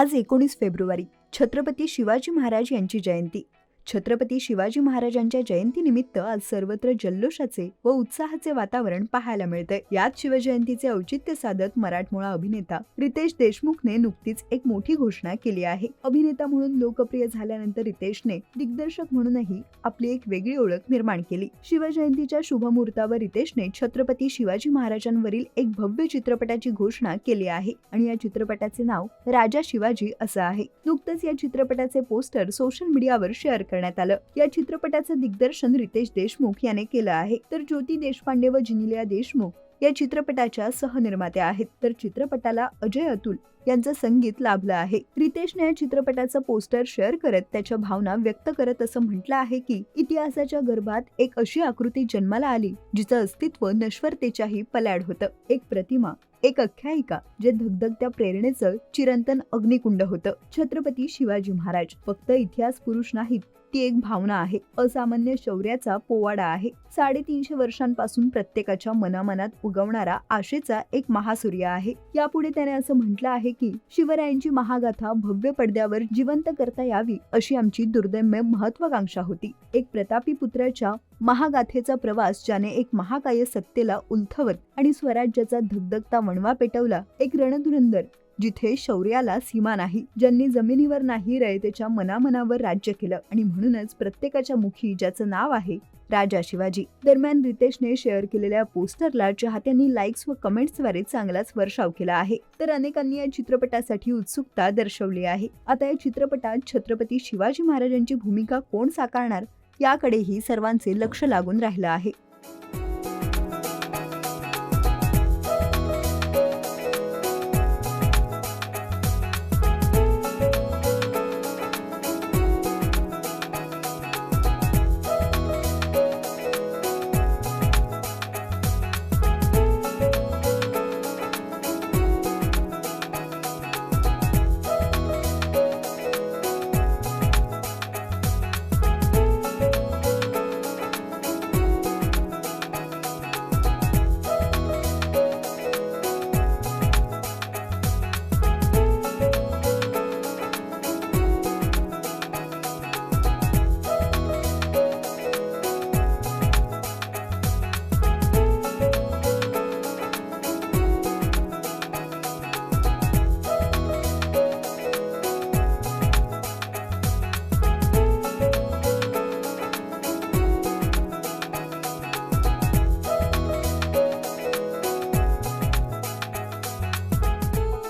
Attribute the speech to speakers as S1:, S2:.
S1: आज एकोणीस फेब्रुवारी. छत्रपती शिवाजी महाराज यांची जयंती. छत्रपती शिवाजी महाराजांच्या जयंतीनिमित्त आज सर्वत्र जल्लोषाचे व उत्साहाचे वातावरण पाहायला मिळते यात शिवजयंतीचे औचित्य साधत मराठमोळा अभिनेता रितेश देशमुखने नुकतीच एक मोठी घोषणा केली आहे. अभिनेता म्हणून लोकप्रिय झाल्यानंतर रितेशने दिग्दर्शक म्हणूनही आपली एक वेगळी ओळख निर्माण केली. शिवजयंतीच्या शुभमुहूर्तावर रितेशने छत्रपती शिवाजी महाराजांवरील एक भव्य चित्रपटाची घोषणा केली आहे आणि या चित्रपटाचे नाव राजा शिवाजी असं आहे. नुकतंच या चित्रपटाचे पोस्टर सोशल मीडियावर शेअर करण्यात आलं. या चित्रपटाचं दिग्दर्शन रितेश देशमुख याने केलं आहे. तर ज्योती देशपांडे व जिनिलिया देशमुख या चित्रपटाच्या सहनिर्मात्या आहेत. तर चित्रपटाला अजय अतुल यांचं संगीत लाभलं आहे. रितेशने या चित्रपटाचं पोस्टर शेअर करत त्याच्या भावना व्यक्त करत असं म्हटलं आहे की इतिहासाच्या गर्भात एक अशी आकृती जन्माला आली जिचं अस्तित्व नश्वरतेच्याही पलाड होतं. एक प्रतिमा एक आख्यायिका जे धगधगत्या प्रेरणेचं चिरंतन अग्निकुंड होतं. छत्रपती शिवाजी महाराज फक्त इतिहास पुरुष नाहीत ती एक भावना आहे. असामान्य शौर्याचा पोवाडा आहे. साडेतीनशे वर्षांपासून प्रत्येकाच्या मनामनात उगवणारा आशेचा एक महासूर्य आहे. यापुढे त्याने असं म्हटलं आहे की शिवरायांची महागाथा भव्य पडद्यावर जिवंत करता यावी अशी आमची दुर्दैम्य महत्वाकांक्षा होती. एक प्रतापी पुत्राच्या महागाथेचा प्रवास ज्याने एक महाकाय सत्तेला उलथवत आणि स्वराज्याचा धगधगता वणवा पेटवला एक रणधुरंदर जिथे शौर्याला सीमा नाही ज्यांनी जमिनीवर नाही रयतेच्या मनामनावर राज्य केलं. आणि म्हणूनच प्रत्येकाच्या मुखी ज्याचं नाव आहे राजा शिवाजी. दरम्यान रितेशने शेअर केलेल्या पोस्टरला चाहत्यांनी लाईक्स व कमेंट्सद्वारे चांगलाच वर्षाव केला आहे. तर अनेकांनी या चित्रपटासाठी उत्सुकता दर्शवली आहे. आता या चित्रपटात छत्रपती शिवाजी महाराजांची भूमिका कोण साकारणार? याकडेही सर्वांचे लक्ष लागून राहिलं आहे.